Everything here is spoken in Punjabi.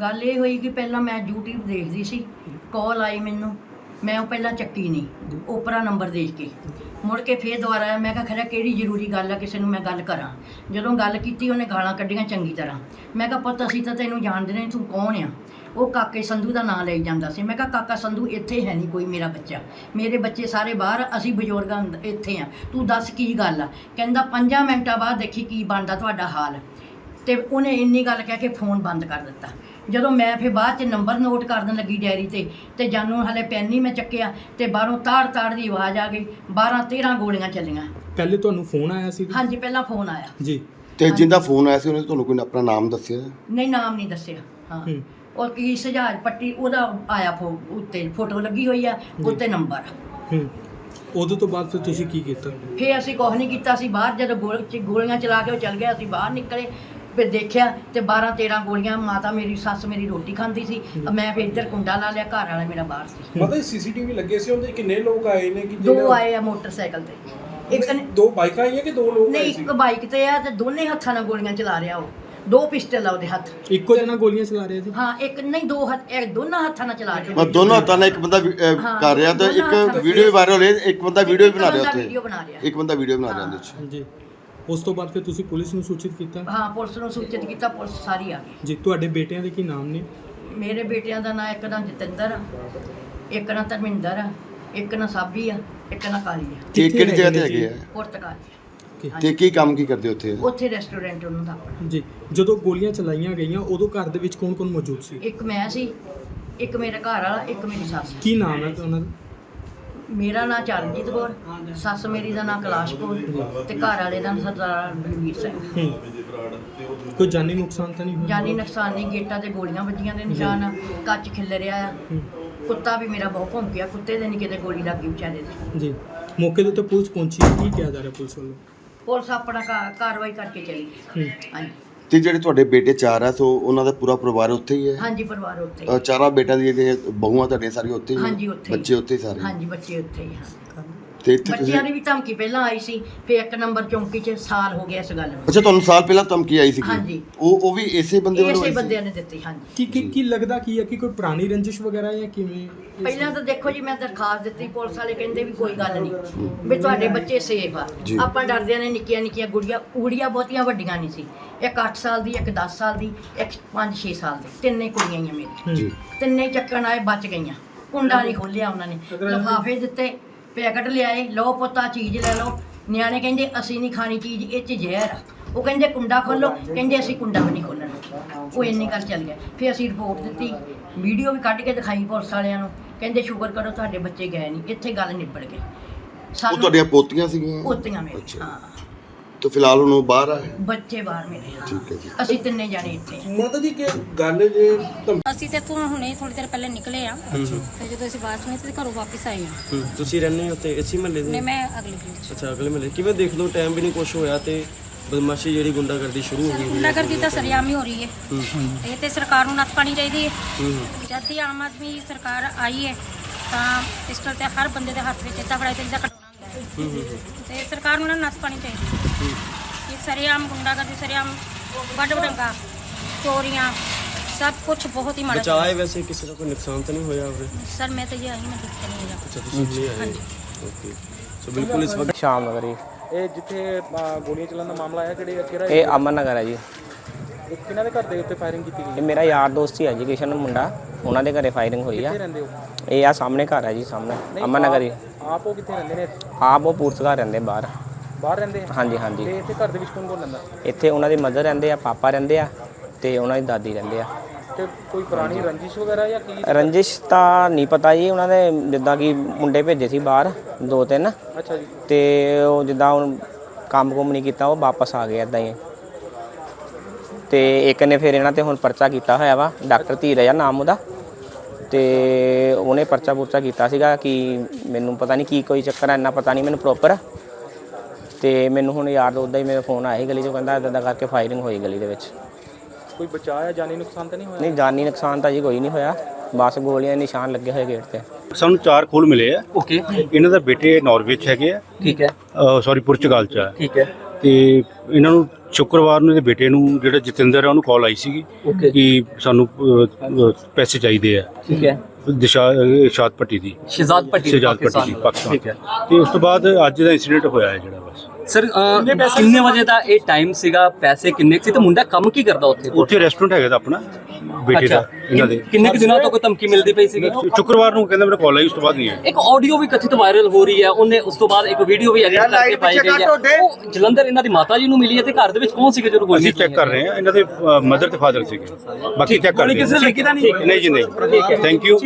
ਗੱਲ ਇਹ ਹੋਈ ਕਿ ਪਹਿਲਾਂ ਮੈਂ YouTube ਦੇਖਦੀ ਸੀ ਕਾਲ ਆਈ ਮੈਨੂੰ, ਮੈਂ ਉਹ ਪਹਿਲਾਂ ਚੱਕੀ ਨਹੀਂ ਓਪਰਾ ਨੰਬਰ ਦੇਖ ਕੇ। ਮੁੜ ਕੇ ਫੇਰ ਦੁਬਾਰਾ ਮੈਂ ਕਿਹਾ ਖਰਾ ਕਿਹੜੀ ਜ਼ਰੂਰੀ ਗੱਲ ਆ, ਕਿਸੇ ਨੂੰ ਮੈਂ ਗੱਲ ਕਰਾਂ। ਜਦੋਂ ਗੱਲ ਕੀਤੀ, ਉਹਨੇ ਗਾਲਾਂ ਕੱਢੀਆਂ ਚੰਗੀ ਤਰ੍ਹਾਂ। ਮੈਂ ਕਿਹਾ, ਪੁੱਤ, ਅਸੀਂ ਤਾਂ ਤੈਨੂੰ ਜਾਣਦੇ ਨਹੀਂ, ਤੂੰ ਕੌਣ ਆ? ਉਹ ਕਾਕੇ ਸੰਧੂ ਦਾ ਨਾਂ ਲਈ ਜਾਂਦਾ ਸੀ। ਮੈਂ ਕਿਹਾ, ਕਾਕਾ ਸੰਧੂ, ਇੱਥੇ ਹੈ ਨਹੀਂ ਕੋਈ ਮੇਰਾ ਬੱਚਾ। ਮੇਰੇ ਬੱਚੇ ਸਾਰੇ ਬਾਹਰ, ਅਸੀਂ ਬਜ਼ੁਰਗਾਂ ਅੰਦ- ਇੱਥੇ ਆ। ਤੂੰ ਦੱਸ ਕੀ ਗੱਲ ਆ? ਕਹਿੰਦਾ 5 ਮਿੰਟਾਂ ਬਾਅਦ ਦੇਖੀ ਕੀ ਬਣਦਾ ਤੁਹਾਡਾ ਹਾਲ। ਤੇ ਉਹਨੇ ਇੰਨੀ ਗੱਲ ਕਹਿ ਕੇ ਫੋਨ ਬੰਦ ਕਰ ਦਿੱਤਾ। ਜਦੋਂ ਮੈਂ ਫਿਰ ਬਾਅਦ ਚ ਨੰਬਰ ਨੋਟ ਕਰਨ ਲੱਗੀ ਡਾਇਰੀ ਤੇ ਤੇ ਜਾਨੂੰ ਹਲੇ ਪੈਨ ਨਹੀਂ ਮੈਂ ਚੱਕਿਆ ਤੇ ਬਾਹਰੋਂ ਤਾੜ ਤਾੜ ਦੀ ਆਵਾਜ਼ ਆ ਗਈ 12 13 ਗੋਲੀਆਂ ਚੱਲੀਆਂ। ਪਹਿਲੇ ਤੁਹਾਨੂੰ ਫੋਨ ਆਇਆ ਸੀ? ਹਾਂਜੀ ਪਹਿਲਾਂ ਫੋਨ ਆਇਆ। ਜੀ। ਤੇ ਜਿੰਦਾ ਫੋਨ ਆਇਆ ਸੀ ਉਹਨੇ ਤੁਹਾਨੂੰ ਕੋਈ ਆਪਣਾ ਨਾਮ ਦੱਸਿਆ? ਨਹੀਂ ਨਾਮ ਨਹੀਂ ਦੱਸਿਆ ਹਾਂ। ਹੂੰ। ਔਰ ਕੀ ਸਜਾਜ ਪੱਟੀ ਉਹਦਾ ਆਇਆ ਫੋ ਉੱਤੇ ਫੋਟੋ ਲੱਗੀ ਹੋਈ ਆ ਉੱਤੇ ਨੰਬਰ। ਹੂੰ। ਉਦੋਂ ਤੋਂ ਬਾਅਦ ਫਿਰ ਤੁਸੀਂ ਕੀ ਕੀਤਾ? ਫੇ ਅਸੀਂ ਕੁਛ ਨਹੀਂ ਕੀਤਾ ਸੀ ਬਾਹਰ ਜਦੋਂ ਗੋਲ- ਚ- ਗੋਲੀਆਂ ਚਲਾ ਕੇ ਉਹ ਚੱਲ ਗਿਆ ਅਸੀਂ ਬਾਹਰ ਨਿਕਲੇ। ਫਿਰ ਦੇਖਿਆ ਤੇ 12 13 ਗੋਲੀਆਂ ਮਾਤਾ ਮੇਰੀ ਸੱਸ ਮੇਰੀ ਰੋਟੀ ਖਾਂਦੀ ਸੀ। ਮੈਂ ਫਿਰ ਇੱਧਰ ਕੁੰਡਾ ਲਾ ਲਿਆ ਘਰ ਵਾਲਾ ਮੇਰਾ ਬਾਹਰ ਸੀ। ਮਤਲਬ ਸੀਸੀਟੀਵੀ ਲੱਗੇ ਸੀ ਉਹਦੇ ਕਿੰਨੇ ਲੋਕ ਆਏ ਨੇ ਕਿ ਦੋ ਆਏ ਆ ਮੋਟਰਸਾਈਕਲ ਤੇ। ਇੱਕ ਨੇ ਦੋ ਬਾਈਕਾਂ ਆਈਆਂ ਕਿ ਦੋ ਲੋਕ ਨਹੀਂ ਆਏ ਸੀ? ਇੱਕ ਬਾਈਕ ਤੇ ਆ ਤੇ ਦੋਨੇ ਹੱਥਾਂ ਨਾਲ ਗੋਲੀਆਂ ਚਲਾ ਰਿਹਾ ਉਹ। ਦੋ ਪਿਸਟਲ ਆ ਉਹਦੇ ਹੱਥ। ਇੱਕੋ ਜਣਾ ਗੋਲੀਆਂ ਚਲਾ ਰਿਹਾ ਸੀ? ਹਾਂ ਇੱਕ ਨਹੀਂ ਦੋ ਹੱਥ ਇਹ ਦੋਨਾਂ ਹੱਥਾਂ ਨਾਲ ਚਲਾ ਰਿਹਾ। ਮੈਂ ਦੋਨੋਂ ਹੱਥਾਂ ਨਾਲ ਇੱਕ ਬੰਦਾ ਕਰ ਰਿਹਾ ਤੇ ਇੱਕ ਵੀਡੀਓ ਵਾਇਰਲ ਹੋਈ ਇੱਕ ਬੰਦਾ ਵੀਡੀਓ ਬਣਾ ਰਿਹਾ ਉੱਥੇ। ਇੱਕ ਬੰਦਾ ਵੀਡੀਓ ਬਣਾ ਰਿਹਾ ਉਹਦੇ ਵਿੱਚ। ਜੀ ਉਸ ਤੋਂ ਬਾਅਦ ਫਿਰ ਤੁਸੀਂ ਪੁਲਿਸ ਨੂੰ ਸੂਚਿਤ ਕੀਤਾ? ਹਾਂ ਪੁਲਿਸ ਨੂੰ ਸੂਚਿਤ ਕੀਤਾ ਪੁਲਿਸ ਸਾਰੀ ਆ ਗਈ। ਜੀ ਤੁਹਾਡੇ ਬੇਟਿਆਂ ਦੇ ਕੀ ਨਾਮ ਨੇ? ਮੇਰੇ ਬੇਟਿਆਂ ਦਾ ਨਾਂ ਇੱਕ ਨਾਂ ਜਤਿੰਦਰ ਆ ਇੱਕ ਨਾਂ ਧਰਮਿੰਦਰ ਆ ਇੱਕ ਨਾਂ ਸਾਬੀ ਆ ਇੱਕ ਨਾਂ ਕਾਲੀ ਆ। ਤੇ ਕਿੱਥੇ ਕਿਹੜੀ ਜਗ੍ਹਾ ਤੇ ਹੈਗੇ ਆ? ਪੁਰਤਗਾਲ. ਤੇ ਕੀ ਕੰਮ ਕੀ ਕਰਦੇ ਉੱਥੇ? ਉੱਥੇ ਰੈਸਟੋਰੈਂਟ ਉਹਨਾਂ ਦਾ ਆਪਣਾ। ਜੀ ਜਦੋਂ ਗੋਲੀਆਂ ਚਲਾਈਆਂ ਗਈਆਂ ਉਦੋਂ ਘਰ ਦੇ ਵਿੱਚ ਕੌਣ-ਕੌਣ ਮੌਜੂਦ ਸੀ? ਇੱਕ ਮੈਂ ਸੀ ਇੱਕ ਮੇਰਾ ਘਰ ਵਾਲਾ ਇੱਕ ਮੇਰੀ ਸੱਸ। ਕੀ ਨਾਮ ਹੈ ਉਹਨਾਂ ਦਾ? ਮੇਰਾ ਨਾਂ ਚਰਨਜੀਤ ਕੌਰ ਸੱਸ ਮੇਰੀ ਦਾ ਨਾਂ ਕੈਲਾਸ਼ ਕੌਰ ਤੇ ਘਰ ਵਾਲੇ ਦਾ ਸਰਦਾਰ ਬਲਵੀਰ ਸਿੰਘ। ਕੋਈ ਜਾਨੀ ਨੁਕਸਾਨ ਤਾਂ ਨਹੀਂ ਹੋਇਆ? ਜਾਨੀ ਨੁਕਸਾਨ ਨਹੀਂ ਗੇਟਾਂ ਤੇ ਗੋਲੀਆਂ ਵੱਜੀਆਂ ਦੇ ਨਿਸ਼ਾਨ ਆ ਕੱਚ ਖਿੱਲ ਰਿਹਾ ਆ। ਕੁੱਤਾ ਵੀ ਮੇਰਾ ਬਹੁਤ ਭੌਂਕਿਆ ਕੁੱਤੇ ਦੇ ਨਹੀਂ ਕਿਤੇ ਗੋਲੀ ਲੱਗ ਵਿਚਾਰੇ ਦੇ। ਜੀ। ਮੌਕੇ ਦੇ ਉੱਤੇ ਪੁਲਿਸ ਪਹੁੰਚੀ। ਕੀ ਕਿਹਾ ਜਾ ਰਿਹਾ ਪੁਲਿਸ ਵੱਲੋਂ? ਪੁਲਿਸ ਆਪਣਾ ਕਾ- ਕਾਰਵਾਈ ਕਰਕੇ ਚਲੀ ਗਈ। ਹੂੰ। ਹਾਂਜੀ। ਤੇ ਜਿਹੜੇ ਤੁਹਾਡੇ ਬੇਟੇ ਚਾਰ ਆ ਸੋ ਉਹਨਾਂ ਦਾ ਪੂਰਾ ਪਰਿਵਾਰ ਉੱਥੇ ਹੀ ਹੈ ਹਾਂਜੀ ਪਰਿਵਾਰ ਉੱਥੇ ਹੀ। ਅਹ ਚਾਰਾਂ ਬੇਟਾਂ ਦੀਆਂ ਜਿਹੜੀਆਂ ਬਹੂਆਂ ਤੁਹਾਡੀਆਂ ਸਾਰੀਆਂ ਉੱਥੇ ਹੀ ਹਾਂਜੀ, ਹੈ? ਉੱਥੇ ਹੀ। ਬੱਚੇ ਉੱਥੇ ਹੀ ਸਾਰੇ ਹਾਂਜੀ ਬੱਚੇ ਉੱਥੇ ਹੀ ਹਨ ਤੇ ਇੱਥੇ ਤੁਸੀਂ ਬੱਚਿਆਂ ਦੀ ਵੀ ਧਮਕੀ ਪਹਿਲਾਂ ਆਈ ਸੀ ਫਿਰ ਇੱਕ ਨੰਬਰ ਚੌਂਕੀ 'ਚ ਸਾਲ ਹੋ ਗਿਆ ਇਸ ਗੱਲ ਨੂੰ। ਅੱਛਾ ਤੁਹਾਨੂੰ ਸਾਲ ਪਹਿਲਾਂ ਧਮਕੀ ਆਈ ਸੀ ਹਾਂਜੀ। ਉਹ ਉਹ ਵੀ ਇਸੇ ਬੰਦੇ ਵੱਲੋਂ ਇਸੇ ਆਈ ਸੀ? ਬੰਦਿਆਂ ਨੇ ਦਿੱਤੀ ਹਾਂਜੀ। ਕੀ ਕੀ ਕੀ ਲੱਗਦਾ ਕੀ ਹੈ? ਕਿ ਕੋਈ ਪੁਰਾਣੀ ਰੰਜਿਸ਼ ਵਗੈਰਾ ਜਾਂ ਕਿਵੇਂ ਇਸ- ਪਹਿਲਾਂ ਤਾਂ ਦੇਖੋ ਜੀ ਮੈਂ ਦਰਖਾਸਤ ਦਿੱਤੀ ਪੁਲਿਸ ਵਾਲੇ ਕਹਿੰਦੇ ਵੀ ਕੋਈ ਗੱਲ ਨਹੀਂ। ਵੀ ਤੁਹਾਡੇ ਬੱਚੇ ਸੇਫ ਆ। ਜੀ। ਆਪਾਂ ਡਰਦਿਆਂ ਨੇ ਨਿੱਕੀਆਂ ਨਿੱਕੀਆਂ ਗੁੜੀਆਂ ਊੜੀਆਂ ਬਹੁਤੀਆਂ ਵੱਡੀਆਂ ਨਹੀਂ ਸੀ। ਇੱਕ 8 ਸਾਲ ਦੀ ਇੱਕ 10 ਸਾਲ ਦੀ ਇੱਕ 5-6 ਸਾਲ ਦੀ। ਤਿੰਨੇ ਕੁੜੀਆਂ ਹੀ ਆ ਮੇਰੀਆਂ ਹੂੰ, ਜੀ। ਤਿੰਨੇ ਚੱਕਣ ਆਏ ਬਚ ਗਈਆਂ। ਕੁੰਡਾ ਨਹੀਂ ਖੋਲਿਆ ਉਹਨਾਂ ਨੇ। ਲਿਫਾਫੇ ਦਿੱਤੇ ਪੈਕਟ ਲਿਆਏ ਲਓ ਪੁੱਤਾ ਚੀਜ਼ ਲੈ ਲਓ। ਨਿਆਣੇ ਕਹਿੰਦੇ ਅਸੀਂ ਨਹੀਂ ਖਾਣੀ ਚੀਜ਼ ਇਹ ਚ ਜ਼ਹਿਰ ਆ। ਉਹ ਕਹਿੰਦੇ ਕੁੰਡਾ ਖੋਲੋ ਕਹਿੰਦੇ ਅਸੀਂ ਕੁੰਡਾ ਵੀ ਨਹੀਂ ਖੋਲਣਾ ਉਹ ਇੰਨੀ ਗੱਲ ਚੱਲ ਗਿਆ। ਫਿਰ ਅਸੀਂ ਰਿਪੋਰਟ ਦਿੱਤੀ। ਵੀਡੀਓ ਵੀ ਕੱਢ ਕੇ ਦਿਖਾਈ ਪੁਲਿਸ ਵਾਲਿਆਂ ਨੂੰ। ਕਹਿੰਦੇ ਸ਼ੁਕਰ ਕਰੋ ਤੁਹਾਡੇ ਬੱਚੇ ਗਏ ਨਹੀਂ। ਇੱਥੇ ਗੱਲ ਨਿਬੜ ਗਈ। ਉਹ ਤੁਹਾਡੀਆਂ ਪੋਤੀਆਂ ਸੀਗੀਆਂ? ਪੋਤੀਆਂ ਮੇਰੇ। ਹਾਂ। ਤੇ ਫਿਲਹਾਲ ਹੁਣ ਉਹ ਬਾਹਰ ਆ ਬੱਚੇ ਬਾਹਰ ਮੇਰੇ ਹਾਂ। ਠੀਕ ਹੈ ਜੀ। ਅਸੀਂ ਤਿੰਨੇ ਜਾਣੇ ਇੱਥੇ ਮਾਤਾ ਜੀ ਕਿ ਗੱਲ ਜੇ ਧਮ- ਅਸੀਂ ਤੇ ਇੱਥੋਂ ਹੁਣੇ ਥੋੜੀ ਦੇਰ ਪਹਿਲੇ ਨਿਕਲੇ ਆ। ਤੇ ਜਦੋਂ ਅਸੀਂ ਬਾਹਰ ਸੁਣੀ ਤੇ ਘਰੋਂ ਵਾਪਸ ਆਏ ਆ ਹੂੰ, ਤੁਸੀਂ ਰਹਿੰਦੇ ਹੋ ਉੱਥੇ ਇਸੇ ਮਹੱਲੇ ਦੇ? ਨੇ ਮੈਂ ਅਗਲੀ ਗਲੀ ਚ। ਅੱਛਾ ਅਗਲੇ ਮਹੱਲੇ। ਕਿਵੇਂ ਦੇਖ ਲਓ ਟਾਈਮ ਵੀ ਨਹੀਂ ਕੁਛ ਹੋਇਆ ਤੇ ਬਦਮਾਸ਼ੀ ਜਿਹੜੀ ਗੁੰਡਾਗਰਦੀ ਸ਼ੁਰੂ ਹੋ ਗਈ ਹੋਈ ਹੈ। ਗੁੰਡਾਗਰਦੀ ਤਾਂ ਸਰਿਆਮ ਹੀ ਹੋ ਰਹੀ ਹੈ। ਹੂੰ, ਇਹ ਤੇ ਸਰਕਾਰ ਨੂੰ ਨੱਥ ਪਾਣੀ ਚਾਹੀਦੀ ਹੈ। ਹੂੰ, ਜਦ ਦੀ ਆਮ ਆਦਮੀ ਸਰਕਾਰ ਆਈ ਹੈ ਤਾਂ ਪਿਸਟਲ ਤੇ ਹਰ ਬੰਦੇ ਦੇ ਹੱਥ ਵਿੱਚ ਇੱਦਾਂ ਫੜਾਈ ਤੇ ਜਿੱਦਾਂ ਹੈ ਹੂੰ, ਹੂੰ, ਹੂੰ, ਤੇ ਸਰਕਾਰ ਨੂੰ ਨਾ ਨੱਥ ਪਾਣੀ ਚਾਹੀਦੀ ਹੈ। ਇਹ ਸਰਿਆਮ ਗੁੰਡਾਗਰਦੀ ਸਰਿਆਮ ਵੱਡ ਵਡੰਗਾ ਚੋਰੀਆਂ ਸਭ ਕੁਝ ਬਹੁਤ ਹੀ ਮਾੜਾ ਬਚਾਅ ਹੈ ਵੈਸੇ ਕਿਸੇ ਦਾ ਕੋਈ ਨੁਕਸਾਨ ਤਾਂ ਨਹੀਂ ਹੋਇਆ ਹੋਵੇ? ਸਰ ਮੈਂ ਤਾਂ ਇਹ ਆਈ ਮੈਂ ਦੇਖਿਆ ਨਹੀਂ ਹੈਗਾ ਅੱਛਾ ਤੁਸੀਂ ਨਹੀਂ ਆਏ? ਓਕੇ ਸੋ ਬਿਲਕੁਲ ਇਸ ਵਕਤ ਸ਼ਾਮ ਨਗਰ ਜੀ। ਇਹ ਜਿੱਥੇ ਅ, ਗੋਲੀਆਂ ਚੱਲਣ ਦਾ ਮਾਮਲਾ ਆਇਆ ਕਿਹੜੇ ਕਿਹੜਾ ਇਹ ਅਮਨ ਨਗਰ ਹੈ ਜੀ। ਇਹ ਕਿਹਨਾਂ ਦੇ ਘਰ ਦੇ ਉੱਤੇ ਫਾਇਰਿੰਗ ਕੀਤੀ ਗਈ? ਇਹ ਮੇਰਾ ਯਾਰ ਦੋਸਤ ਹੀ ਹੈ ਜੀ ਕਿਸ਼ਨ ਮੁੰਡਾ। ਉਹਨਾਂ ਦੇ ਘਰੇ ਫਾਇਰਿੰਗ ਹੋਈ ਆ। ਕਿੱਥੇ ਰਹਿੰਦੇ ਹੋ? ਇਹ ਆ ਸਾਹਮਣੇ ਘਰ ਹੈ ਜੀ ਸਾਹਮਣੇ। ਅਮਨ ਨਗਰ ਹੀ ਆਪ ਉਹ ਕਿੱਥੇ ਰਹਿੰਦੇ ਨੇ? ਆਪ ਉਹ ਪੁਰਤਗਾਲ ਰਹਿੰਦੇ ਬਾਹਰ। ਬਾਹਰ ਰਹਿੰਦੇ ਆ? ਹਾਂਜੀ ਤੇ ਹਾਂਜੀ ਇੱਥੇ ਘਰ ਦੇ ਵਿੱਚ ਕੌਣ ਕੌਣ ਰਹਿੰਦਾ? ਇੱਥੇ ਉਹਨਾਂ ਦੀ ਮਦਰ ਰਹਿੰਦੇ ਆ ਪਾਪਾ ਰਹਿੰਦੇ ਆ ਤੇ ਉਹਨਾਂ ਦੀ ਦਾਦੀ ਰਹਿੰਦੇ ਆ। ਤੇ ਕੋਈ ਪੁਰਾਣੀ ਰੰਜਿਸ਼ ਵਗੈਰਾ ਜਾਂ ਕੀ ਰੰਜਿਸ਼ ਤਾਂ ਨਹੀਂ ਪਤਾ ਜੀ ਉਹਨਾਂ ਦੇ ਜਿੱਦਾਂ ਕਿ ਮੁੰਡੇ ਭੇਜੇ ਸੀ ਬਾਹਰ ਦੋ ਤਿੰਨ। ਅੱਛਾ ਜੀ। ਤੇ ਉਹ ਜਿੱਦਾਂ ਹੁਣ ਕੰਮ ਕੁਮ ਨਹੀਂ ਕੀਤਾ ਉਹ ਵਾਪਸ ਆ ਗਏ ਇਦਾਂ ਹੀ। ਤੇ ਇੱਕ ਨੇ ਫਿਰ ਇਹਨਾਂ ਤੇ ਹੁਣ ਪਰਚਾ ਕੀਤਾ ਹੋਇਆ ਵਾ ਡਾਕਟਰ ਧੀਰਜ ਆ ਨਾਮ ਉਹਦਾ। ਤੇ ਉਹਨੇ ਪਰਚਾ ਪੁਰਚਾ ਕੀਤਾ ਸੀਗਾ ਕਿ ਮੈਨੂੰ ਪਤਾ ਨਹੀਂ ਕੀ ਕੋਈ ਚੱਕਰ ਹੈ ਇੰਨਾ ਪਤਾ ਨਹੀਂ ਮੈਨੂੰ ਪ੍ਰੋਪਰ ਤੇ ਮੈਨੂੰ ਹੁਣ ਯਾਦ ਉਹਦਾ ਹੀ ਮੇਰਾ ਫੋਨ ਆਇਆ ਸੀ ਗਲੀ 'ਚੋਂ ਕਹਿੰਦਾ ਇਦਾਂ ਦਾ ਕਰਕੇ ਫਾਇਰਿੰਗ ਹੋਈ ਗਲੀ ਦੇ ਵਿੱਚ। ਕੋਈ ਬਚਾਅ ਜਾਨੀ ਨੁਕਸਾਨ ਤਾਂ ਨਹੀਂ ਹੋਇਆ? ਨਹੀਂ ਜਾਨੀ ਨੁਕਸਾਨ ਤਾਂ ਜੀ ਕੋਈ ਨਹੀਂ ਹੋਇਆ। ਬਸ ਗੋਲੀਆਂ ਦੇ ਨਿਸ਼ਾਨ ਲੱਗੇ ਹੋਏ ਗੇਟ ਤੇ। ਸਾਨੂੰ ਚਾਰ ਖੋਲ ਮਿਲੇ ਆ। ਓਕੇ ਇਹਨਾਂ ਦਾ ਬੇਟੇ ਨਾਰਵੇ 'ਚ ਹੈਗੇ ਆ। ਠੀਕ ਹੈ। ਸੌਰੀ ਪੁਰਤਗਾਲ 'ਚ ਆ। ਠੀਕ ਹੈ। ਤੇ ਇਹਨਾਂ ਨੂੰ ਸ਼ੁੱਕਰਵਾਰ ਨੂੰ ਇਹਦੇ ਬੇਟੇ ਨੂੰ ਜਿਹੜਾ ਜਤਿੰਦਰ ਹੈ ਉਹਨੂੰ ਕਾਲ ਆਈ ਸੀਗੀ ਕਿ ਸਾਨੂੰ ਅ, ਅ, ਪੈਸੇ ਚਾਹੀਦੇ ਆ। ਠੀਕ ਹੈ। ਦਿਸ਼ਾ ਅ, ਸ਼ਾਦ ਪੱਟੀ ਦੀ। ਸ਼ਹਿਜ਼ਾਦ ਪੱਟੀ ਸ਼ਹਿਜਾਦ ਪੱਟੀ ਦੀ ਪਾਕਿਸਤਾਨ ਠੀਕ ਹੈ। ਤੇ ਉਸ ਤੋਂ ਬਾਅਦ ਅੱਜ ਦਾ ਇਨਸੀਡੈਂਟ ਹੋਇਆ ਹੈ ਜਿਹੜਾ ਬਸ। ਸਰ ਅਹ, ਕਿੰਨੇ ਵਜੇ ਦਾ ਇਹ ਟਾਈਮ ਸੀਗਾ? ਪੈਸੇ ਕਿੰਨੇ ਕੁ ਸੀ? ਤੇ ਮੁੰਡਾ ਕੰਮ ਕੀ ਕਰਦਾ ਉੱਥੇ? ਉੱਥੇ ਰੈਸਟੋਰੈਂਟ ਹੈਗਾ ਤਾਂ ਆਪਣਾ। ਬੇਟੇ ਦਾ ਇਹਨਾਂ ਦੇ। ਕਿੰਨੇ ਕੁ ਦਿਨਾਂ ਤੋਂ ਕੋਈ ਧਮਕੀ ਮਿਲਦੀ ਪਈ ਸੀਗੀ? ਸ਼ੁੱਕਰਵਾਰ ਨੂੰ ਕਹਿੰਦਾ ਮੈਨੂੰ ਕਾਲ ਆਈ ਉਸ ਤੋਂ ਬਾਅਦ ਨਹੀਂ ਆਇਆ ਇੱਕ ਆਡੀਓ ਵੀ ਕਥਿਤ ਵਾਇਰਲ ਹੋ ਰਹੀ ਹੈ ਉਹਨੇ ਉਸ ਤੋਂ ਬਾਅਦ ਇੱਕ ਵੀਡੀਓ ਵੀ ਐਡਿਟ ਕਰਕੇ ਪਾਈ ਗਈ ਹੈ। ਉਹ ਜਲੰਧਰ ਇਹਨਾਂ ਦੀ ਮਾਤਾ ਜੀ ਨੂੰ ਮਿਲੀ ਹੈ ਤੇ ਘਰ ਦੇ ਵਿੱਚ ਕੌਣ ਸੀਗੇ ਜਦੋਂ ਗੋਲੀ ਅਸੀਂ ਚੈੱਕ ਕਰ ਰਹੇ ਹਾਂ ਇਹਨਾਂ ਦੇ ਮਦਰ ਤੇ ਫਾਦਰ ਸੀਗੇ। ਬਾਕੀ ਚੈੱਕ ਕਰ ਰਹੇ ਹਾਂ ਕਿਸੇ ਨੇ ਲਿਖੀ ਤਾਂ ਨਹੀਂ? ਨਹੀਂ ਜੀ ਨਹੀਂ। Thank you